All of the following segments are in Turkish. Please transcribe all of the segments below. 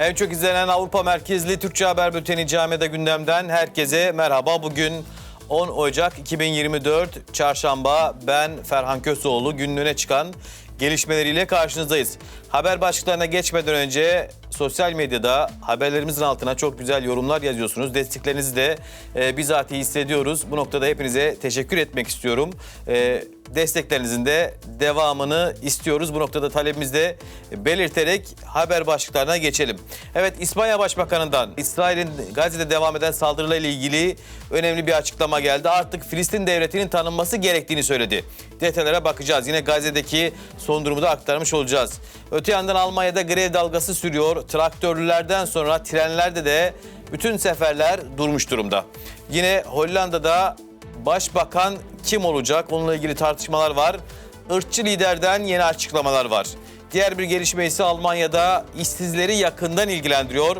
En çok izlenen Avrupa merkezli Türkçe Haber Bülteni Cami'de gündemden herkese merhaba. Bugün 10 Ocak 2024 Çarşamba ben Ferhan Köseoğlu günlüğüne çıkan gelişmeleriyle karşınızdayız. Haber başlıklarına geçmeden önce sosyal medyada haberlerimizin altına çok güzel yorumlar yazıyorsunuz. Desteklerinizi de e, bizatihi hissediyoruz. Bu noktada hepinize teşekkür etmek istiyorum. E, desteklerinizin de devamını istiyoruz. Bu noktada talebimizi de belirterek haber başlıklarına geçelim. Evet İspanya Başbakanı'ndan İsrail'in Gazze'de devam eden saldırılarla ilgili önemli bir açıklama geldi. Artık Filistin devletinin tanınması gerektiğini söyledi. Detaylara bakacağız. Yine Gazze'deki son durumu da aktarmış olacağız. Öte yandan Almanya'da grev dalgası sürüyor. Traktörlülerden sonra trenlerde de bütün seferler durmuş durumda. Yine Hollanda'da başbakan kim olacak? Onunla ilgili tartışmalar var. Irkçı liderden yeni açıklamalar var. Diğer bir gelişme ise Almanya'da işsizleri yakından ilgilendiriyor.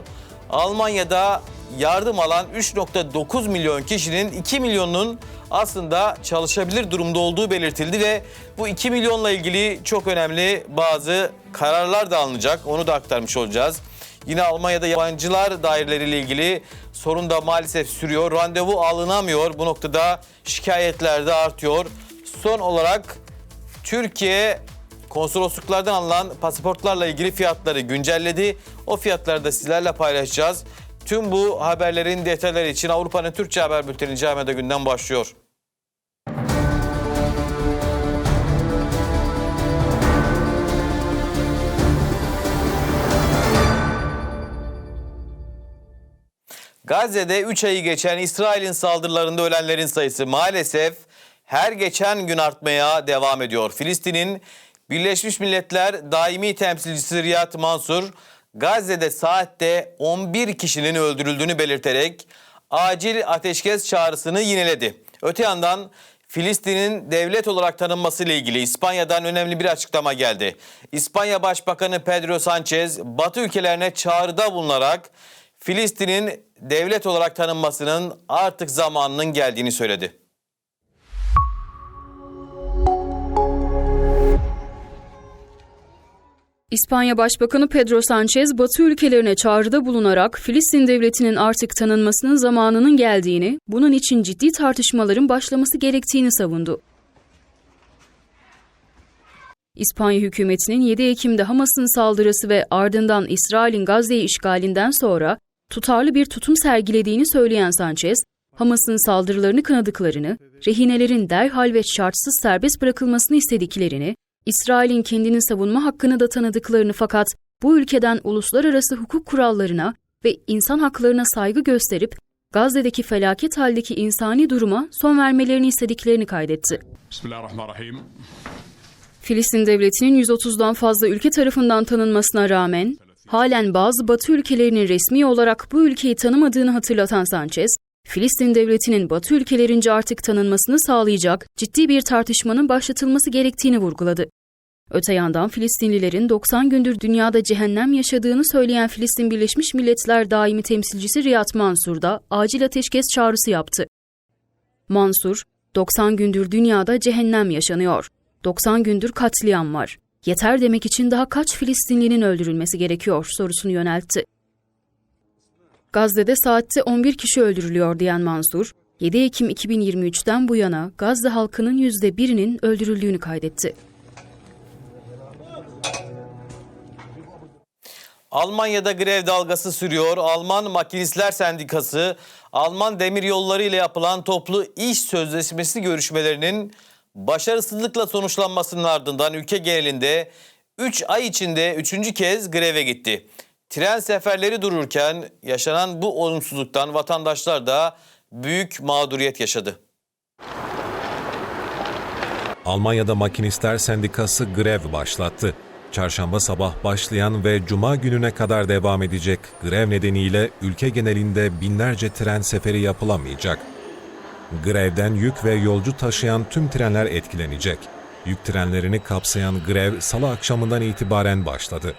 Almanya'da yardım alan 3.9 milyon kişinin 2 milyonunun aslında çalışabilir durumda olduğu belirtildi ve bu 2 milyonla ilgili çok önemli bazı kararlar da alınacak. Onu da aktarmış olacağız. Yine Almanya'da yabancılar daireleriyle ilgili sorun da maalesef sürüyor. Randevu alınamıyor. Bu noktada şikayetler de artıyor. Son olarak Türkiye konsolosluklardan alınan pasaportlarla ilgili fiyatları güncelledi. O fiyatları da sizlerle paylaşacağız. Tüm bu haberlerin detayları için Avrupa'nın Türkçe Haber Bülteni Cami'de günden başlıyor. Gazze'de 3 ayı geçen İsrail'in saldırılarında ölenlerin sayısı maalesef her geçen gün artmaya devam ediyor. Filistin'in Birleşmiş Milletler daimi temsilcisi Riyad Mansur, Gazze'de saatte 11 kişinin öldürüldüğünü belirterek acil ateşkes çağrısını yineledi. Öte yandan Filistin'in devlet olarak tanınması ile ilgili İspanya'dan önemli bir açıklama geldi. İspanya Başbakanı Pedro Sanchez, Batı ülkelerine çağrıda bulunarak Filistin'in devlet olarak tanınmasının artık zamanının geldiğini söyledi. İspanya Başbakanı Pedro Sanchez, Batı ülkelerine çağrıda bulunarak Filistin devletinin artık tanınmasının zamanının geldiğini, bunun için ciddi tartışmaların başlaması gerektiğini savundu. İspanya hükümetinin 7 Ekim'de Hamas'ın saldırısı ve ardından İsrail'in Gazze'yi işgalinden sonra tutarlı bir tutum sergilediğini söyleyen Sanchez, Hamas'ın saldırılarını kınadıklarını, rehinelerin derhal ve şartsız serbest bırakılmasını istediklerini, İsrail'in kendini savunma hakkını da tanıdıklarını fakat bu ülkeden uluslararası hukuk kurallarına ve insan haklarına saygı gösterip Gazze'deki felaket haldeki insani duruma son vermelerini istediklerini kaydetti. Bismillahirrahmanirrahim. Filistin devletinin 130'dan fazla ülke tarafından tanınmasına rağmen halen bazı Batı ülkelerinin resmi olarak bu ülkeyi tanımadığını hatırlatan Sanchez, Filistin devletinin Batı ülkelerince artık tanınmasını sağlayacak ciddi bir tartışmanın başlatılması gerektiğini vurguladı. Öte yandan Filistinlilerin 90 gündür dünyada cehennem yaşadığını söyleyen Filistin Birleşmiş Milletler daimi temsilcisi Riyad Mansur da acil ateşkes çağrısı yaptı. Mansur, 90 gündür dünyada cehennem yaşanıyor. 90 gündür katliam var. Yeter demek için daha kaç Filistinlinin öldürülmesi gerekiyor sorusunu yöneltti. Gazze'de saatte 11 kişi öldürülüyor diyen Mansur, 7 Ekim 2023'ten bu yana Gazze halkının %1'inin öldürüldüğünü kaydetti. Almanya'da grev dalgası sürüyor. Alman Makinistler Sendikası, Alman Demiryolları ile yapılan toplu iş sözleşmesi görüşmelerinin başarısızlıkla sonuçlanmasının ardından ülke genelinde 3 ay içinde 3. kez greve gitti. Tren seferleri dururken yaşanan bu olumsuzluktan vatandaşlar da büyük mağduriyet yaşadı. Almanya'da Makinistler Sendikası grev başlattı. Çarşamba sabah başlayan ve cuma gününe kadar devam edecek grev nedeniyle ülke genelinde binlerce tren seferi yapılamayacak. Grevden yük ve yolcu taşıyan tüm trenler etkilenecek. Yük trenlerini kapsayan grev salı akşamından itibaren başladı.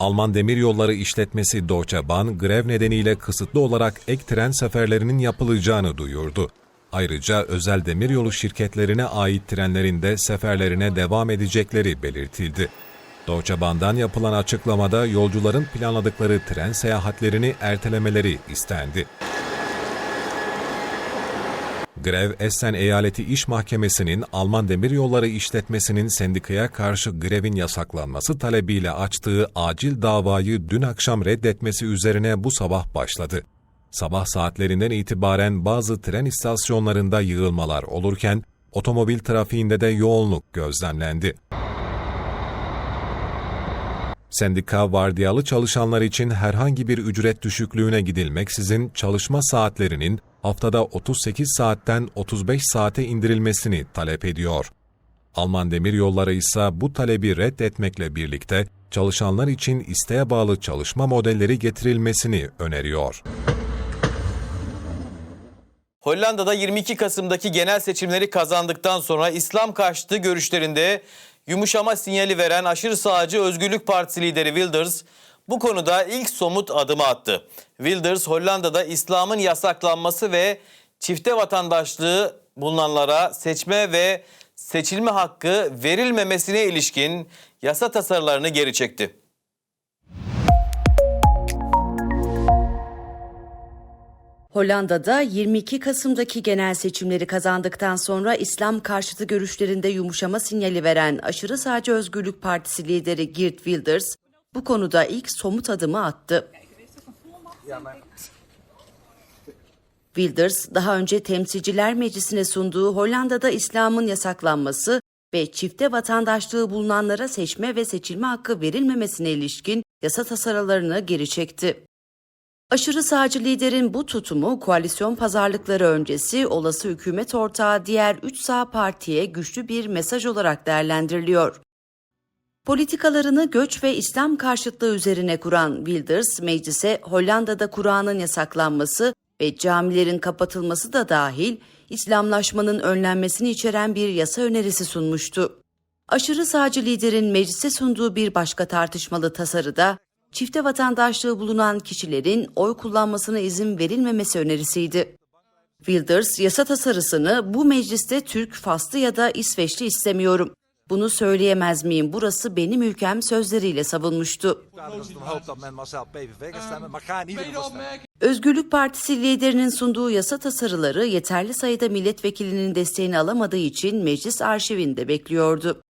Alman Demiryolları İşletmesi Deutsche Bahn grev nedeniyle kısıtlı olarak ek tren seferlerinin yapılacağını duyurdu. Ayrıca özel demiryolu şirketlerine ait trenlerin de seferlerine devam edecekleri belirtildi. Deutsche Bahn'dan yapılan açıklamada yolcuların planladıkları tren seyahatlerini ertelemeleri istendi. Grev, Essen Eyaleti İş Mahkemesi'nin Alman Demiryolları İşletmesi'nin sendikaya karşı grevin yasaklanması talebiyle açtığı acil davayı dün akşam reddetmesi üzerine bu sabah başladı. Sabah saatlerinden itibaren bazı tren istasyonlarında yığılmalar olurken, otomobil trafiğinde de yoğunluk gözlemlendi. Sendika vardiyalı çalışanlar için herhangi bir ücret düşüklüğüne gidilmeksizin çalışma saatlerinin haftada 38 saatten 35 saate indirilmesini talep ediyor. Alman Demiryolları ise bu talebi reddetmekle birlikte çalışanlar için isteğe bağlı çalışma modelleri getirilmesini öneriyor. Hollanda'da 22 Kasım'daki genel seçimleri kazandıktan sonra İslam karşıtı görüşlerinde yumuşama sinyali veren aşırı sağcı Özgürlük Partisi lideri Wilders bu konuda ilk somut adımı attı. Wilders Hollanda'da İslam'ın yasaklanması ve çifte vatandaşlığı bulunanlara seçme ve seçilme hakkı verilmemesine ilişkin yasa tasarılarını geri çekti. Hollanda'da 22 Kasım'daki genel seçimleri kazandıktan sonra İslam karşıtı görüşlerinde yumuşama sinyali veren aşırı sağcı Özgürlük Partisi lideri Geert Wilders bu konuda ilk somut adımı attı. Wilders daha önce Temsilciler Meclisi'ne sunduğu Hollanda'da İslam'ın yasaklanması ve çifte vatandaşlığı bulunanlara seçme ve seçilme hakkı verilmemesine ilişkin yasa tasarılarını geri çekti. Aşırı sağcı liderin bu tutumu koalisyon pazarlıkları öncesi olası hükümet ortağı diğer 3 sağ partiye güçlü bir mesaj olarak değerlendiriliyor. Politikalarını göç ve İslam karşıtlığı üzerine kuran Wilders, meclise Hollanda'da Kur'an'ın yasaklanması ve camilerin kapatılması da dahil İslamlaşmanın önlenmesini içeren bir yasa önerisi sunmuştu. Aşırı sağcı liderin meclise sunduğu bir başka tartışmalı tasarıda çifte vatandaşlığı bulunan kişilerin oy kullanmasına izin verilmemesi önerisiydi. Wilders yasa tasarısını bu mecliste Türk, Faslı ya da İsveçli istemiyorum. Bunu söyleyemez miyim? Burası benim ülkem sözleriyle savunmuştu. Özgürlük Partisi liderinin sunduğu yasa tasarıları yeterli sayıda milletvekilinin desteğini alamadığı için meclis arşivinde bekliyordu.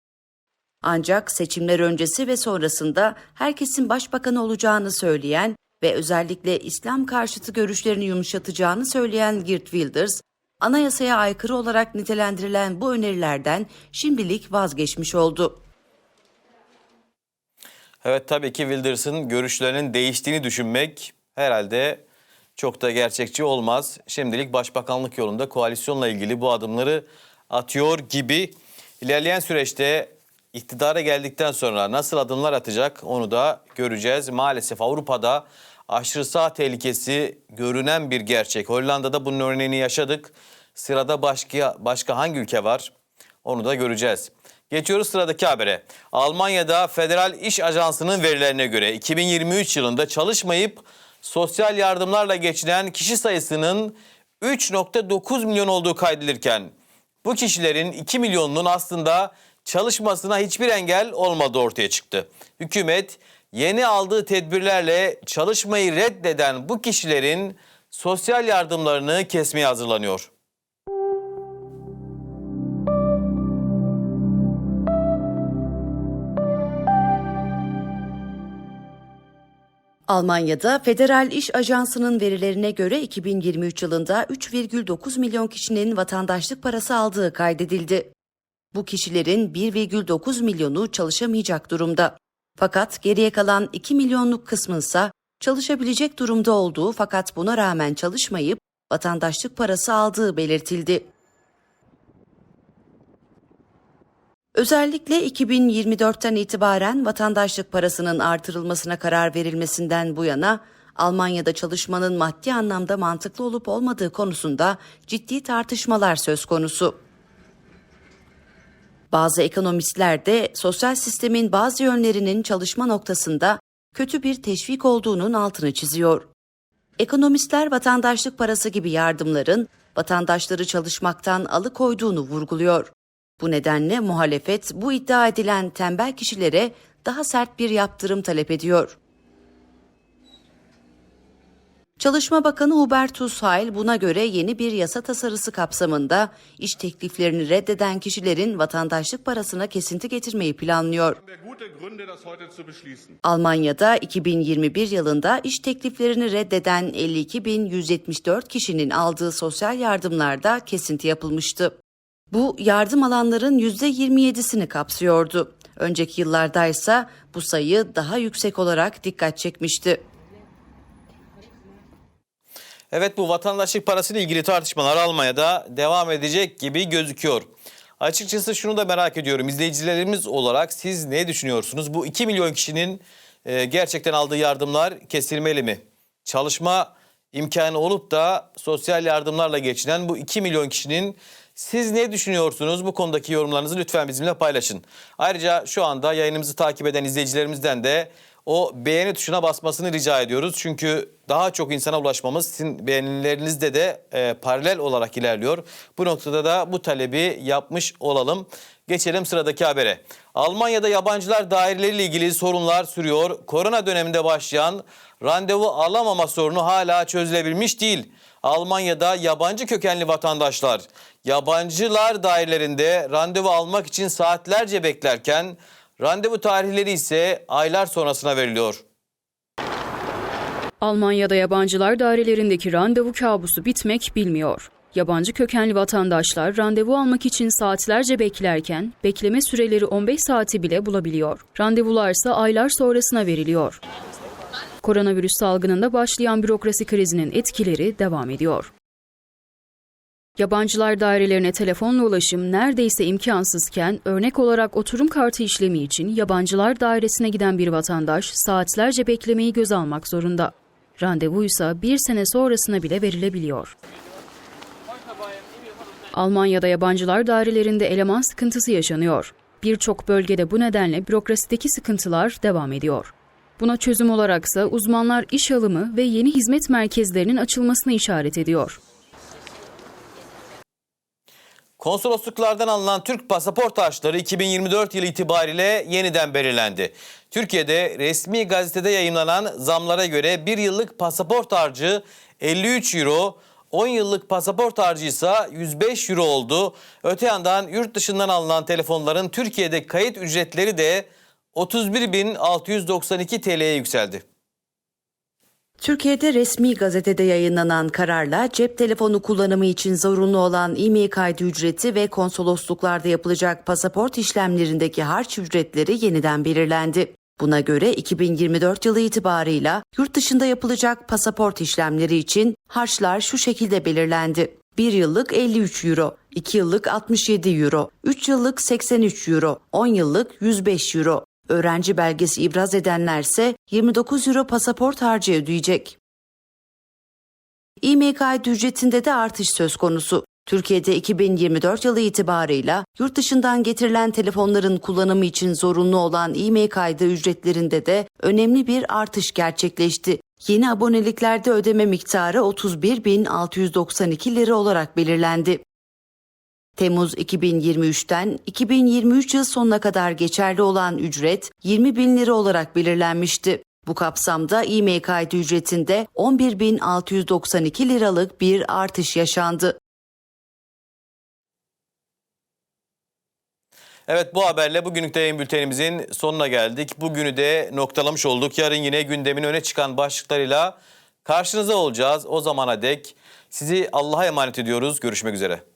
Ancak seçimler öncesi ve sonrasında herkesin başbakan olacağını söyleyen ve özellikle İslam karşıtı görüşlerini yumuşatacağını söyleyen Geert Wilders, anayasaya aykırı olarak nitelendirilen bu önerilerden şimdilik vazgeçmiş oldu. Evet tabii ki Wilders'ın görüşlerinin değiştiğini düşünmek herhalde çok da gerçekçi olmaz. Şimdilik başbakanlık yolunda koalisyonla ilgili bu adımları atıyor gibi. İlerleyen süreçte iktidara geldikten sonra nasıl adımlar atacak onu da göreceğiz. Maalesef Avrupa'da aşırı sağ tehlikesi görünen bir gerçek. Hollanda'da bunun örneğini yaşadık. Sırada başka başka hangi ülke var? Onu da göreceğiz. Geçiyoruz sıradaki habere. Almanya'da Federal İş Ajansı'nın verilerine göre 2023 yılında çalışmayıp sosyal yardımlarla geçinen kişi sayısının 3.9 milyon olduğu kaydedilirken bu kişilerin 2 milyonunun aslında çalışmasına hiçbir engel olmadığı ortaya çıktı. Hükümet yeni aldığı tedbirlerle çalışmayı reddeden bu kişilerin sosyal yardımlarını kesmeye hazırlanıyor. Almanya'da Federal İş Ajansı'nın verilerine göre 2023 yılında 3,9 milyon kişinin vatandaşlık parası aldığı kaydedildi. Bu kişilerin 1,9 milyonu çalışamayacak durumda. Fakat geriye kalan 2 milyonluk kısmınsa çalışabilecek durumda olduğu fakat buna rağmen çalışmayıp vatandaşlık parası aldığı belirtildi. Özellikle 2024'ten itibaren vatandaşlık parasının artırılmasına karar verilmesinden bu yana Almanya'da çalışmanın maddi anlamda mantıklı olup olmadığı konusunda ciddi tartışmalar söz konusu. Bazı ekonomistler de sosyal sistemin bazı yönlerinin çalışma noktasında kötü bir teşvik olduğunun altını çiziyor. Ekonomistler vatandaşlık parası gibi yardımların vatandaşları çalışmaktan alıkoyduğunu vurguluyor. Bu nedenle muhalefet bu iddia edilen tembel kişilere daha sert bir yaptırım talep ediyor. Çalışma Bakanı Hubertus Heil buna göre yeni bir yasa tasarısı kapsamında iş tekliflerini reddeden kişilerin vatandaşlık parasına kesinti getirmeyi planlıyor. Almanya'da 2021 yılında iş tekliflerini reddeden 52.174 kişinin aldığı sosyal yardımlarda kesinti yapılmıştı. Bu yardım alanların %27'sini kapsıyordu. Önceki yıllarda ise bu sayı daha yüksek olarak dikkat çekmişti. Evet bu vatandaşlık parasıyla ilgili tartışmalar Almanya'da devam edecek gibi gözüküyor. Açıkçası şunu da merak ediyorum. İzleyicilerimiz olarak siz ne düşünüyorsunuz? Bu 2 milyon kişinin e, gerçekten aldığı yardımlar kesilmeli mi? Çalışma imkanı olup da sosyal yardımlarla geçinen bu 2 milyon kişinin siz ne düşünüyorsunuz? Bu konudaki yorumlarınızı lütfen bizimle paylaşın. Ayrıca şu anda yayınımızı takip eden izleyicilerimizden de o beğeni tuşuna basmasını rica ediyoruz. Çünkü daha çok insana ulaşmamız sizin beğenilerinizde de e, paralel olarak ilerliyor. Bu noktada da bu talebi yapmış olalım. Geçelim sıradaki habere. Almanya'da yabancılar daireleriyle ilgili sorunlar sürüyor. Korona döneminde başlayan randevu alamama sorunu hala çözülebilmiş değil. Almanya'da yabancı kökenli vatandaşlar yabancılar dairelerinde randevu almak için saatlerce beklerken randevu tarihleri ise aylar sonrasına veriliyor. Almanya'da yabancılar dairelerindeki randevu kabusu bitmek bilmiyor. Yabancı kökenli vatandaşlar randevu almak için saatlerce beklerken bekleme süreleri 15 saati bile bulabiliyor. Randevularsa aylar sonrasına veriliyor. Koronavirüs salgınında başlayan bürokrasi krizinin etkileri devam ediyor. Yabancılar dairelerine telefonla ulaşım neredeyse imkansızken örnek olarak oturum kartı işlemi için yabancılar dairesine giden bir vatandaş saatlerce beklemeyi göz almak zorunda. Randevuysa bir sene sonrasına bile verilebiliyor. Almanya'da yabancılar dairelerinde eleman sıkıntısı yaşanıyor. Birçok bölgede bu nedenle bürokrasideki sıkıntılar devam ediyor. Buna çözüm olaraksa uzmanlar iş alımı ve yeni hizmet merkezlerinin açılmasına işaret ediyor. Konsolosluklardan alınan Türk pasaport harçları 2024 yılı itibariyle yeniden belirlendi. Türkiye'de resmi gazetede yayımlanan zamlara göre bir yıllık pasaport harcı 53 euro, 10 yıllık pasaport harcı ise 105 euro oldu. Öte yandan yurt dışından alınan telefonların Türkiye'de kayıt ücretleri de 31.692 TL'ye yükseldi. Türkiye'de resmi gazetede yayınlanan kararla cep telefonu kullanımı için zorunlu olan e-mail kaydı ücreti ve konsolosluklarda yapılacak pasaport işlemlerindeki harç ücretleri yeniden belirlendi. Buna göre 2024 yılı itibarıyla yurt dışında yapılacak pasaport işlemleri için harçlar şu şekilde belirlendi. 1 yıllık 53 euro, 2 yıllık 67 euro, 3 yıllık 83 euro, 10 yıllık 105 euro. Öğrenci belgesi ibraz edenlerse 29 euro pasaport harcı ödeyecek. Kaydı ücretinde de artış söz konusu. Türkiye'de 2024 yılı itibarıyla yurt dışından getirilen telefonların kullanımı için zorunlu olan kaydı ücretlerinde de önemli bir artış gerçekleşti. Yeni aboneliklerde ödeme miktarı 31.692 lira olarak belirlendi. Temmuz 2023'ten 2023 yıl sonuna kadar geçerli olan ücret 20 bin lira olarak belirlenmişti. Bu kapsamda e-mail kaydı ücretinde 11.692 liralık bir artış yaşandı. Evet bu haberle bugünlük de yayın bültenimizin sonuna geldik. Bugünü de noktalamış olduk. Yarın yine gündemin öne çıkan başlıklarıyla karşınızda olacağız. O zamana dek sizi Allah'a emanet ediyoruz. Görüşmek üzere.